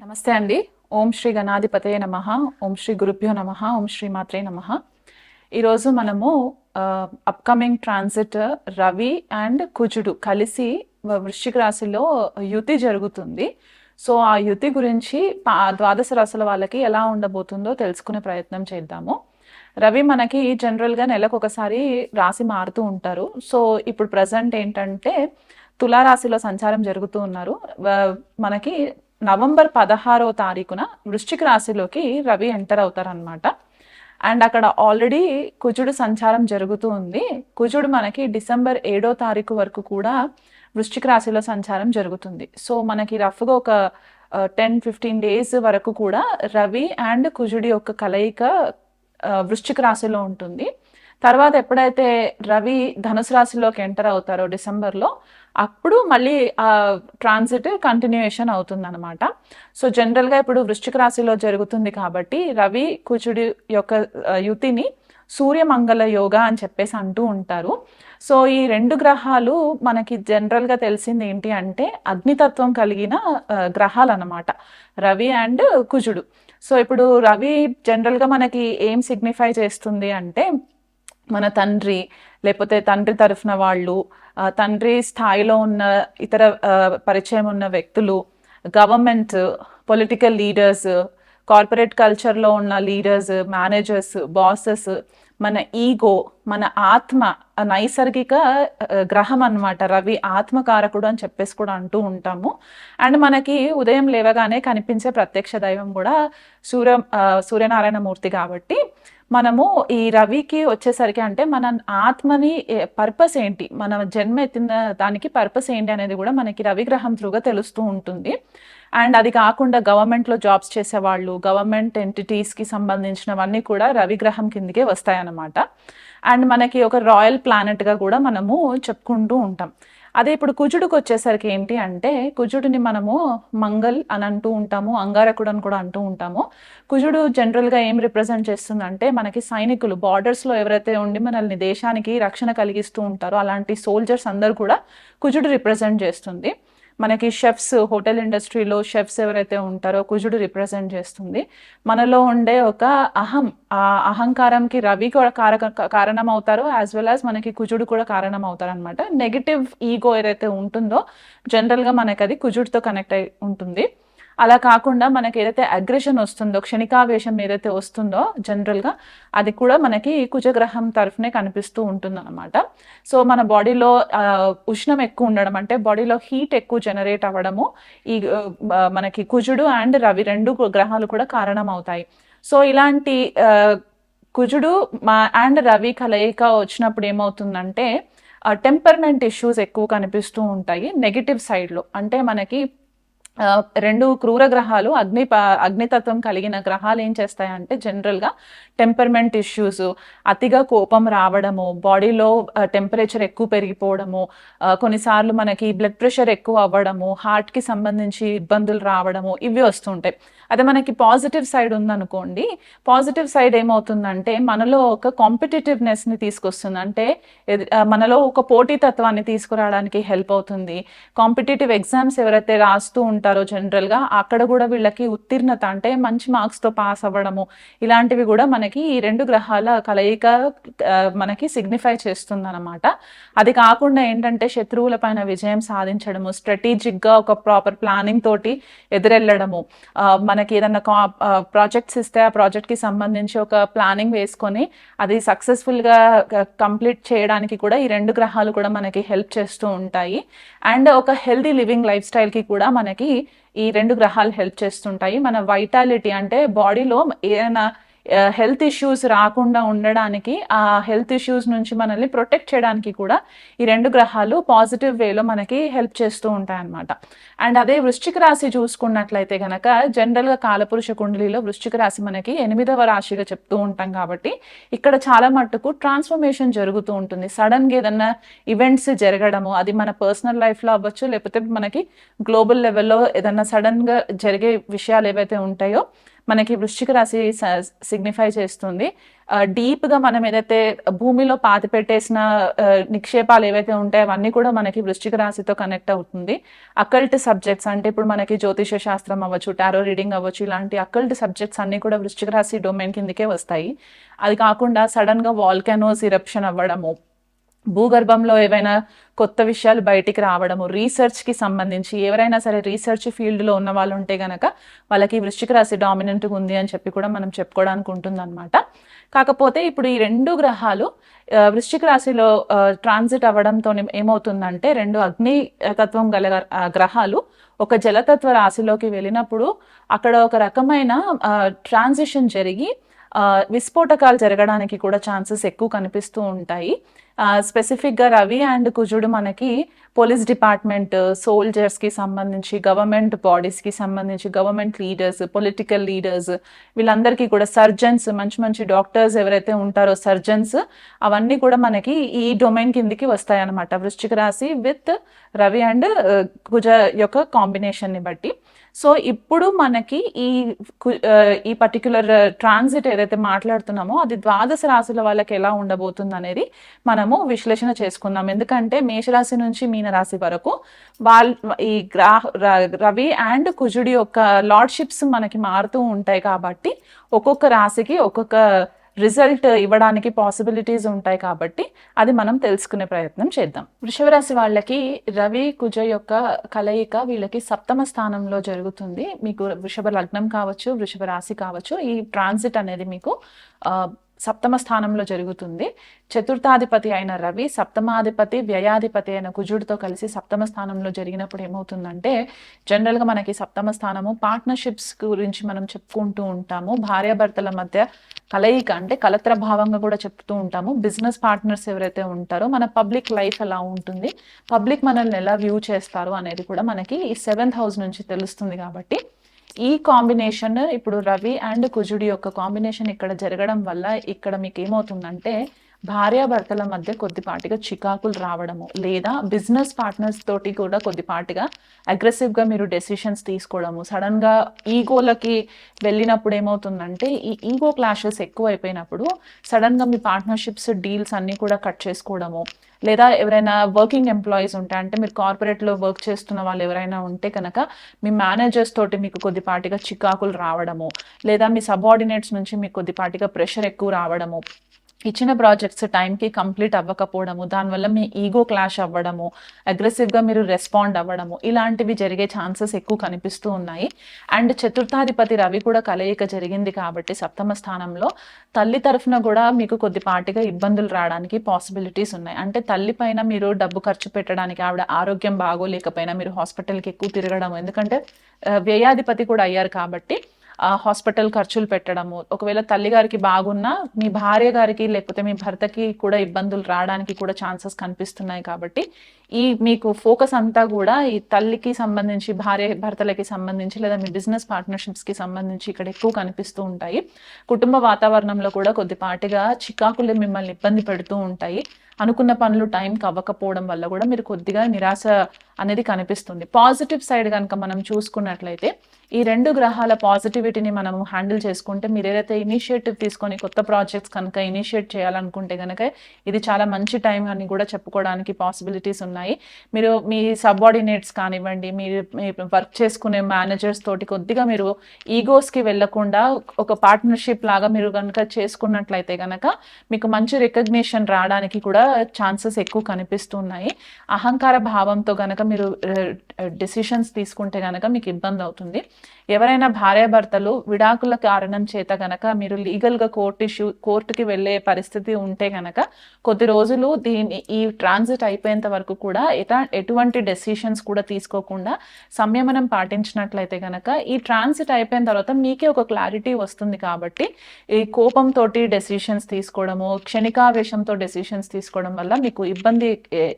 నమస్తే అండి. ఓం శ్రీ గణాధిపతయ నమ. ఓం శ్రీ గురుభ్యో నమ. ఓం శ్రీ మాత్రే నమ. ఈరోజు మనము అప్కమింగ్ ట్రాన్సిట్ రవి అండ్ కుజుడు కలిసి వృశ్చిక రాశిలో యుతి జరుగుతుంది. సో ఆ యుతి గురించి ద్వాదశ రాశుల వాళ్ళకి ఎలా ఉండబోతుందో తెలుసుకునే ప్రయత్నం చేద్దాము. రవి మనకి జనరల్గా నెలకు ఒకసారి రాశి మారుతూ ఉంటారు. సో ఇప్పుడు ప్రజెంట్ ఏంటంటే తులారాశిలో సంచారం జరుగుతూ ఉన్నారు. మనకి నవంబర్ పదహారవ తారీఖున వృశ్చిక రాశిలోకి రవి ఎంటర్ అవుతారనమాట అండ్ అక్కడ ఆల్రెడీ కుజుడు సంచారం జరుగుతూ ఉంది. కుజుడు మనకి డిసెంబర్ ఏడో తారీఖు వరకు కూడా వృశ్చిక రాశిలో సంచారం జరుగుతుంది. సో మనకి రఫ్గా ఒక టెన్ ఫిఫ్టీన్ డేస్ వరకు కూడా రవి అండ్ కుజుడి యొక్క కలయిక వృశ్చిక రాశిలో ఉంటుంది. తర్వాత ఎప్పుడైతే రవి ధనుసు రాశిలోకి ఎంటర్ అవుతారో డిసెంబర్లో అప్పుడు మళ్ళీ ఆ ట్రాన్సిట్ కంటిన్యూయేషన్ అవుతుంది అనమాట సో జనరల్గా ఇప్పుడు వృశ్చిక రాశిలో జరుగుతుంది కాబట్టి రవి కుజుడి యొక్క యుతిని సూర్యమంగళ యోగా అని చెప్పేసి అంటూ ఉంటారు. సో ఈ రెండు గ్రహాలు మనకి జనరల్గా తెలిసింది ఏంటి అంటే అగ్నితత్వం కలిగిన గ్రహాలు అనమాట రవి అండ్ కుజుడు. సో ఇప్పుడు రవి జనరల్గా మనకి ఏం సిగ్నిఫై చేస్తుంది అంటే మన తండ్రి లేకపోతే తండ్రి తరఫున వాళ్ళు తండ్రి స్థాయిలో ఉన్న ఇతర పరిచయం ఉన్న వ్యక్తులు గవర్నమెంట్ పొలిటికల్ లీడర్స్ కార్పొరేట్ కల్చర్లో ఉన్న లీడర్స్ మేనేజర్స్ బాసెస్ మన ఈగో మన ఆత్మ నైసర్గిక గ్రహం అన్నమాట. రవి ఆత్మకారకుడు అని చెప్పేసి కూడా అంటూ ఉంటాము. అండ్ మనకి ఉదయం లేవగానే కనిపించే ప్రత్యక్ష దైవం కూడా సూర్య సూర్యనారాయణ మూర్తి కాబట్టి మనము ఈ రవికి వచ్చేసరికి అంటే మన ఆత్మని పర్పస్ ఏంటి? మన జన్మ ఎత్తిన దానికి పర్పస్ ఏంటి అనేది కూడా మనకి రవి గ్రహం త్రూగా తెలుస్తూ ఉంటుంది. అండ్ అది కాకుండా గవర్నమెంట్లో జాబ్స్ చేసేవాళ్ళు గవర్నమెంట్ ఎంటిటీస్కి సంబంధించినవన్నీ కూడా రవి గ్రహం కిందకే వస్తాయన్నమాట. అండ్ మనకి ఒక రాయల్ ప్లానెట్గా కూడా మనము చెప్పుకుంటూ ఉంటాం. అదే ఇప్పుడు కుజుడికి వచ్చేసరికి ఏంటి అంటే కుజుడిని మనము మంగల్ అని అంటూ ఉంటాము అంగారకుడు అని కూడా అంటూ ఉంటాము. కుజుడు జనరల్గా ఏం రిప్రజెంట్ చేస్తుందంటే మనకి సైనికులు బార్డర్స్లో ఎవరైతే ఉండి మనల్ని దేశానికి రక్షణ కలిగిస్తూ ఉంటారో అలాంటి సోల్జర్స్ అందరు కూడా కుజుడు రిప్రజెంట్ చేస్తుంది. మనకి షెఫ్స్ హోటల్ ఇండస్ట్రీలో షెఫ్స్ ఎవరైతే ఉంటారో కుజుడు రిప్రజెంట్ చేస్తుంది. మనలో ఉండే ఒక అహం ఆ అహంకారంకి రవి కూడా కారక కారణం అవుతారో యాజ్ వెల్ యాజ్ మనకి కుజుడు కూడా కారణం అవుతారు అనమాట నెగిటివ్ ఈగో ఏదైతే ఉంటుందో జనరల్గా మనకి అది కుజుడితో కనెక్ట్ అయి ఉంటుంది. అలా కాకుండా మనకి ఏదైతే అగ్రెషన్ వస్తుందో క్షణికావేశం ఏదైతే వస్తుందో జనరల్గా అది కూడా మనకి కుజగ్రహం తరఫునే కనిపిస్తూ ఉంటుంది అనమాట సో మన బాడీలో ఉష్ణం ఎక్కువ ఉండడం అంటే బాడీలో హీట్ ఎక్కువ జనరేట్ అవ్వడము ఈ మనకి కుజుడు అండ్ రవి రెండు గ్రహాలు కూడా కారణం అవుతాయి సో ఇలాంటి కుజుడు మా అండ్ రవి కలయిక వచ్చినప్పుడు ఏమవుతుందంటే టెంపర్మెంట్ ఇష్యూస్ ఎక్కువ కనిపిస్తూ ఉంటాయి నెగిటివ్ సైడ్లో అంటే మనకి రెండు క్రూర గ్రహాలు అగ్ని అగ్నితత్వం కలిగిన గ్రహాలు ఏం చేస్తాయంటే జనరల్గా టెంపర్మెంట్ ఇష్యూస్ అతిగా కోపం రావడము బాడీలో టెంపరేచర్ ఎక్కువ పెరిగిపోవడము కొన్నిసార్లు మనకి బ్లడ్ ప్రెషర్ ఎక్కువ అవ్వడము హార్ట్కి సంబంధించి ఇబ్బందులు రావడము ఇవి వస్తుంటాయి అదే మనకి పాజిటివ్ సైడ్ ఉందనుకోండి పాజిటివ్ సైడ్ ఏమవుతుందంటే మనలో ఒక కాంపిటేటివ్నెస్ని తీసుకొస్తుంది. అంటే మనలో ఒక పోటీతత్వాన్ని తీసుకురావడానికి హెల్ప్ అవుతుంది. కాంపిటేటివ్ ఎగ్జామ్స్ ఎవరైతే రాస్తూ ఉంటారో జనరల్గా అక్కడ కూడా వీళ్ళకి ఉత్తీర్ణత అంటే మంచి మార్క్స్తో పాస్ అవ్వడము ఇలాంటివి కూడా మనకి ఈ రెండు గ్రహాల కలయిక మనకి సిగ్నిఫై చేస్తుంది అనమాట అది కాకుండా ఏంటంటే శత్రువుల పైన విజయం సాధించడము స్ట్రాటజిక్గా ఒక ప్రాపర్ ప్లానింగ్ తోటి ఎదురెళ్ళడము మనకి ఏదన్నా ప్రాజెక్ట్స్ ఇస్తే ఆ ప్రాజెక్ట్కి సంబంధించి ఒక ప్లానింగ్ వేసుకొని అది సక్సెస్ఫుల్గా కంప్లీట్ చేయడానికి కూడా ఈ రెండు గ్రహాలు కూడా మనకి హెల్ప్ చేస్తూ ఉంటాయి. అండ్ ఒక హెల్దీ లివింగ్ లైఫ్ స్టైల్కి కూడా మనకి ఈ రెండు గ్రహాలు హెల్ప్ చేస్తుంటాయి. మన వైటాలిటీ అంటే బాడీలో ఏదైనా హెల్త్ ఇష్యూస్ రాకుండా ఉండడానికి ఆ హెల్త్ ఇష్యూస్ నుంచి మనల్ని ప్రొటెక్ట్ చేయడానికి కూడా ఈ రెండు గ్రహాలు పాజిటివ్ వేలో మనకి హెల్ప్ చేస్తూ ఉంటాయి అన్నమాట అండ్ అదే వృశ్చిక రాశి చూసుకున్నట్లయితే కనుక జనరల్గా కాలపురుష కుండలిలో వృశ్చిక రాశి మనకి ఎనిమిదవ రాశిగా చెప్తూ ఉంటాం కాబట్టి ఇక్కడ చాలా మట్టుకు ట్రాన్స్ఫర్మేషన్ జరుగుతూ ఉంటుంది. సడన్గా ఏదన్నా ఈవెంట్స్ జరగడము అది మన పర్సనల్ లైఫ్లో అవ్వచ్చు లేకపోతే మనకి గ్లోబల్ లెవెల్లో ఏదన్నా సడన్గా జరిగే విషయాలు ఏవైతే ఉంటాయో మనకి వృశ్చిక రాశి సిగ్నిఫై చేస్తుంది. డీప్గా మనం ఏదైతే భూమిలో పాతి పెట్టేసిన నిక్షేపాలు ఏవైతే ఉంటాయో అవన్నీ కూడా మనకి వృశ్చిక రాశితో కనెక్ట్ అవుతుంది. అకల్ట్ సబ్జెక్ట్స్ అంటే ఇప్పుడు మనకి జ్యోతిష శాస్త్రం అవ్వచ్చు టారో రీడింగ్ అవ్వచ్చు ఇలాంటి అకల్ట్ సబ్జెక్ట్స్ అన్ని కూడా వృశ్చిక రాశి డొమైన్ కిందకే వస్తాయి. అది కాకుండా సడన్గా వాల్కానోస్ ఇరప్షన్ అవ్వడము భూగర్భంలో ఏవైనా కొత్త విషయాలు బయటికి రావడము రీసెర్చ్కి సంబంధించి ఎవరైనా సరే రీసెర్చ్ ఫీల్డ్లో ఉన్న వాళ్ళు ఉంటే గనక వాళ్ళకి వృశ్చిక రాశి డామినెంట్గా ఉంది అని చెప్పి కూడా మనం చెప్పుకోవడానికి ఉంటుందన్నమాట. కాకపోతే ఇప్పుడు ఈ రెండు గ్రహాలు వృశ్చిక రాశిలో ట్రాన్సిట్ అవ్వడంతో ఏమవుతుందంటే రెండు అగ్ని తత్వం గల గ్రహాలు ఒక జలతత్వ రాశిలోకి వెళ్ళినప్పుడు అక్కడ ఒక రకమైన ట్రాన్సిషన్ జరిగి విస్ఫోటకాలు జరగడానికి కూడా ఛాన్సెస్ ఎక్కువ కనిపిస్తూ ఉంటాయి. స్పెసిఫిక్గా రవి అండ్ కుజుడు మనకి పోలీస్ డిపార్ట్మెంట్ uh, సోల్జర్స్కి సంబంధించి గవర్నమెంట్ బాడీస్కి సంబంధించి గవర్నమెంట్ లీడర్స్ పొలిటికల్ లీడర్స్ వీళ్ళందరికీ కూడా సర్జన్స్ మంచి మంచి డాక్టర్స్ ఎవరైతే ఉంటారో సర్జన్స్ అవన్నీ కూడా మనకి ఈ డొమైన్ కిందికి వస్తాయి అన్నమాట వృశ్చిక రాశి విత్ రవి అండ్ uh, కుజ యొక్క కాంబినేషన్ని బట్టి. సో ఇప్పుడు మనకి ఈ కు- uh, ఈ పర్టికులర్ ట్రాన్సిట్ ఏదైతే మాట్లాడుతున్నామో అది ద్వాదశ రాశుల వాళ్ళకి ఎలా ఉండబోతుంది అనేది మనము విశ్లేషణ చేసుకుందాం. ఎందుకంటే మేషరాశి నుంచి మీనరాశి వరకు వాళ్ళ ఈ గ్రా రవి అండ్ కుజుడి యొక్క లార్డ్షిప్స్ మనకి మారుతూ ఉంటాయి కాబట్టి ఒక్కొక్క రాశికి ఒక్కొక్క రిజల్ట్ ఇవ్వడానికి పాసిబిలిటీస్ ఉంటాయి కాబట్టి అది మనం తెలుసుకునే ప్రయత్నం చేద్దాం. వృషభరాశి వాళ్ళకి రవి కుజ యొక్క కలయిక వీళ్ళకి సప్తమ స్థానంలో జరుగుతుంది. మీకు వృషభ లగ్నం కావచ్చు వృషభ రాశి కావచ్చు. ఈ ట్రాన్సిట్ అనేది మీకు సప్తమ స్థానంలో జరుగుతుంది. చతుర్థాధిపతి అయిన రవి సప్తమాధిపతి వ్యయాధిపతి అయిన కుజుడితో కలిసి సప్తమ స్థానంలో జరిగినప్పుడు ఏమవుతుందంటే జనరల్గా మనకి సప్తమ స్థానము పార్ట్నర్షిప్స్ గురించి మనం చెప్పుకుంటూ ఉంటాము. భార్యాభర్తల మధ్య కలయిక అంటే కలత్ర భావంగా కూడా చెప్తూ ఉంటాము. బిజినెస్ పార్ట్నర్స్ ఎవరైతే ఉంటారో మన పబ్లిక్ లైఫ్ ఎలా ఉంటుంది? పబ్లిక్ మనల్ని ఎలా వ్యూ చేస్తారు అనేది కూడా మనకి ఈ సెవెంత్ హౌస్ నుంచి తెలుస్తుంది కాబట్టి ఈ కాంబినేషన్ ఇప్పుడు రవి అండ్ కుజుడి యొక్క కాంబినేషన్ ఇక్కడ జరగడం వల్ల ఇక్కడ మీకు ఏమవుతుందంటే భార్యాభర్తల మధ్య కొద్దిపాటిగా చికాకులు రావడము లేదా బిజినెస్ పార్ట్నర్స్ తోటి కూడా కొద్దిపాటిగా అగ్రెసివ్గా మీరు డెసిషన్స్ తీసుకోవడము. సడన్గా ఈగోలకి వెళ్ళినప్పుడు ఏమవుతుందంటే ఈ ఈగో క్లాషెస్ ఎక్కువ అయిపోయినప్పుడు సడన్గా మీ పార్ట్నర్షిప్స్ డీల్స్ అన్నీ కూడా కట్ చేసుకోవడము. లేదా ఎవరైనా వర్కింగ్ ఎంప్లాయీస్ ఉంటే అంటే మీరు కార్పొరేట్లో వర్క్ చేస్తున్న వాళ్ళు ఎవరైనా ఉంటే కనుక మీ మేనేజర్స్ తోటి మీకు కొద్దిపాటిగా చికాకులు రావడము లేదా మీ సబార్డినేట్స్ నుంచి మీకు కొద్దిపాటిగా ప్రెషర్ ఎక్కువ రావడము ఇచ్చిన ప్రాజెక్ట్స్ టైంకి కంప్లీట్ అవ్వకపోవడము దానివల్ల మీ ఈగో క్లాష్ అవ్వడము అగ్రెసివ్గా మీరు రెస్పాండ్ అవ్వడము ఇలాంటివి జరిగే ఛాన్సెస్ ఎక్కువ కనిపిస్తూ ఉన్నాయి. అండ్ చతుర్థాధిపతి రవి కూడా కలయిక జరిగింది కాబట్టి సప్తమ స్థానంలో తల్లి తరఫున కూడా మీకు కొద్దిపాటిగా ఇబ్బందులు రావడానికి పాసిబిలిటీస్ ఉన్నాయి. అంటే తల్లి పైన మీరు డబ్బు ఖర్చు పెట్టడానికి ఆవిడ ఆరోగ్యం బాగోలేకపోయినా మీరు హాస్పిటల్కి ఎక్కువ తిరగడం ఎందుకంటే వ్యయాధిపతి కూడా అయ్యారు కాబట్టి హాస్పిటల్ ఖర్చులు పెట్టడము. ఒకవేళ తల్లి గారికి బాగున్నా మీ భార్య గారికి లేకపోతే మీ భర్తకి కూడా ఇబ్బందులు రావడానికి కూడా ఛాన్సెస్ కనిపిస్తున్నాయి కాబట్టి ఈ మీకు ఫోకస్ అంతా కూడా ఈ తల్లికి సంబంధించి భార్య భర్తలకి సంబంధించి లేదా మీ బిజినెస్ పార్ట్నర్షిప్స్కి సంబంధించి ఇక్కడ ఎక్కువ కనిపిస్తూ ఉంటాయి. కుటుంబ వాతావరణంలో కూడా కొద్దిపాటిగా చికాకులు మిమ్మల్ని ఇబ్బంది పెడుతూ ఉంటాయి. అనుకున్న పనులు టైంకి అవ్వకపోవడం వల్ల కూడా మీరు కొద్దిగా నిరాశ అనేది కనిపిస్తుంది. పాజిటివ్ సైడ్ కనుక మనం చూసుకున్నట్లయితే ఈ రెండు గ్రహాల పాజిటివిటీని మనం హ్యాండిల్ చేసుకుంటే మీరు ఏదైతే ఇనిషియేటివ్ తీసుకొని కొత్త ప్రాజెక్ట్స్ కనుక ఇనిషియేట్ చేయాలనుకుంటే కనుక ఇది చాలా మంచి టైం అని కూడా చెప్పుకోవడానికి పాసిబిలిటీస్ ఉన్నాయి. మీరు మీ సబార్డినేట్స్ కానివ్వండి మీరు వర్క్ చేసుకునే మేనేజర్స్ తోటి కొద్దిగా మీరు ఈగోస్కి వెళ్ళకుండా ఒక పార్ట్నర్షిప్ లాగా మీరు కనుక చేసుకున్నట్లయితే కనుక మీకు మంచి రికగ్నిషన్ రావడానికి కూడా ఛాన్సెస్ ఎక్కువ కనిపిస్తున్నాయి. అహంకార భావంతో గనక మీరు డెసిషన్స్ తీసుకుంటే కనుక మీకు ఇబ్బంది అవుతుంది. ఎవరైనా భార్యాభర్తలు విడాకుల కారణం చేత గనక మీరు లీగల్గా కోర్టు ఇష్యూ కోర్టుకి వెళ్ళే పరిస్థితి ఉంటే గనక కొద్ది రోజులు దీని ఈ ట్రాన్సిట్ అయిపోయేంత వరకు కూడా ఎటా ఎటువంటి డెసిషన్స్ కూడా తీసుకోకుండా సంయమనం పాటించినట్లయితే కనుక ఈ ట్రాన్సిట్ అయిపోయిన తర్వాత మీకే ఒక క్లారిటీ వస్తుంది కాబట్టి ఈ కోపంతో డెసిషన్స్ తీసుకోవడము క్షణికావేశంతో డెసిషన్స్ తీసుకోవడం వల్ల మీకు ఇబ్బంది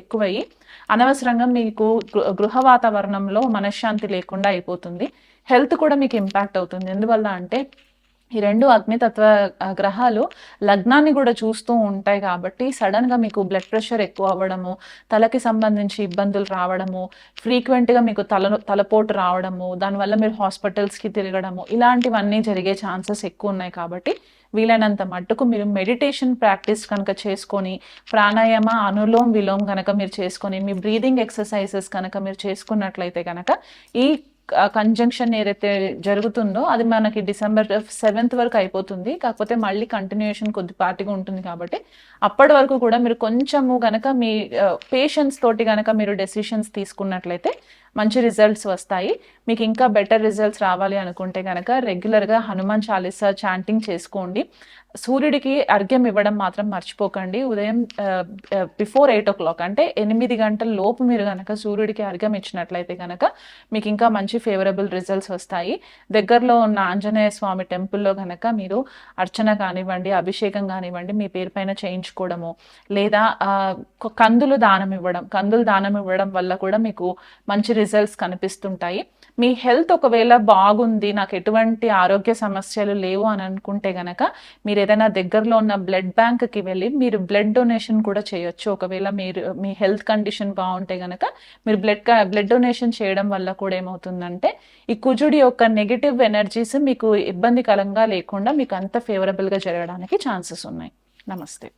ఎక్కువయ్యి అనవసరంగా మీకు గృహ వాతావరణంలో మనశ్శాంతి లేకుండా అయిపోతుంది. హెల్త్ కూడా మీకు ఇంపాక్ట్ అవుతుంది. ఎందువల్ల అంటే ఈ రెండు అగ్నితత్వ గ్రహాలు లగ్నాన్ని కూడా చూస్తూ ఉంటాయి కాబట్టి సడన్గా మీకు బ్లడ్ ప్రెషర్ ఎక్కువ అవ్వడము తలకి సంబంధించి ఇబ్బందులు రావడము ఫ్రీక్వెంట్గా మీకు తల తలపోటు రావడము దానివల్ల మీరు హాస్పిటల్స్కి తిరగడము ఇలాంటివన్నీ జరిగే ఛాన్సెస్ ఎక్కువ ఉన్నాయి కాబట్టి వీలైనంత మట్టుకు మీరు మెడిటేషన్ ప్రాక్టీస్ కనుక చేసుకొని ప్రాణాయామ అనులోమ్ విలోమ్ కనుక మీరు చేసుకొని మీ బ్రీదింగ్ ఎక్సర్సైజెస్ కనుక మీరు చేసుకున్నట్లయితే కనుక ఈ కంజంక్షన్ ఏదైతే జరుగుతుందో అది మనకి డిసెంబర్ సెవెంత్ వరకు అయిపోతుంది. కాకపోతే మళ్ళీ కంటిన్యూషన్ కొద్దిపాటిగా ఉంటుంది కాబట్టి అప్పటి వరకు కూడా మీరు కొంచెము గనక మీ పేషెన్స్ తోటి గనక మీరు డెసిషన్స్ తీసుకున్నట్లయితే మంచి రిజల్ట్స్ వస్తాయి. మీకు ఇంకా బెటర్ రిజల్ట్స్ రావాలి అనుకుంటే కనుక రెగ్యులర్గా హనుమాన్ చాలీసా చాంటింగ్ చేసుకోండి. సూర్యుడికి అర్ఘ్యం ఇవ్వడం మాత్రం మర్చిపోకండి. ఉదయం బిఫోర్ ఎయిట్ ఓ క్లాక్ అంటే ఎనిమిది గంటల లోపు మీరు కనుక సూర్యుడికి అర్ఘ్యం ఇచ్చినట్లయితే కనుక మీకు ఇంకా మంచి ఫేవరబుల్ రిజల్ట్స్ వస్తాయి. దగ్గరలో ఉన్న ఆంజనేయ స్వామి టెంపుల్లో కనుక మీరు అర్చన కానివ్వండి అభిషేకం కానివ్వండి మీ పేరు పైన చేయించుకోవడము లేదా కందులు దానం ఇవ్వడం కందులు దానం ఇవ్వడం వల్ల కూడా మీకు మంచి రిజల్ట్స్ కనిపిస్తుంటాయి. మీ హెల్త్ ఒకవేళ బాగుంది నాకు ఎటువంటి ఆరోగ్య సమస్యలు లేవు అని అనుకుంటే గనక మీరు ఏదైనా దగ్గరలో ఉన్న బ్లడ్ బ్యాంక్కి వెళ్ళి మీరు బ్లడ్ డొనేషన్ కూడా చేయొచ్చు. ఒకవేళ మీరు మీ హెల్త్ కండిషన్ బాగుంటే గనక మీరు బ్లడ్ బ్లడ్ డొనేషన్ చేయడం వల్ల కూడా ఏమవుతుందంటే ఈ కుజుడి యొక్క నెగిటివ్ ఎనర్జీస్ మీకు ఇబ్బందికరంగా లేకుండా మీకు అంత ఫేవరబుల్గా జరగడానికి ఛాన్సెస్ ఉన్నాయి. నమస్తే.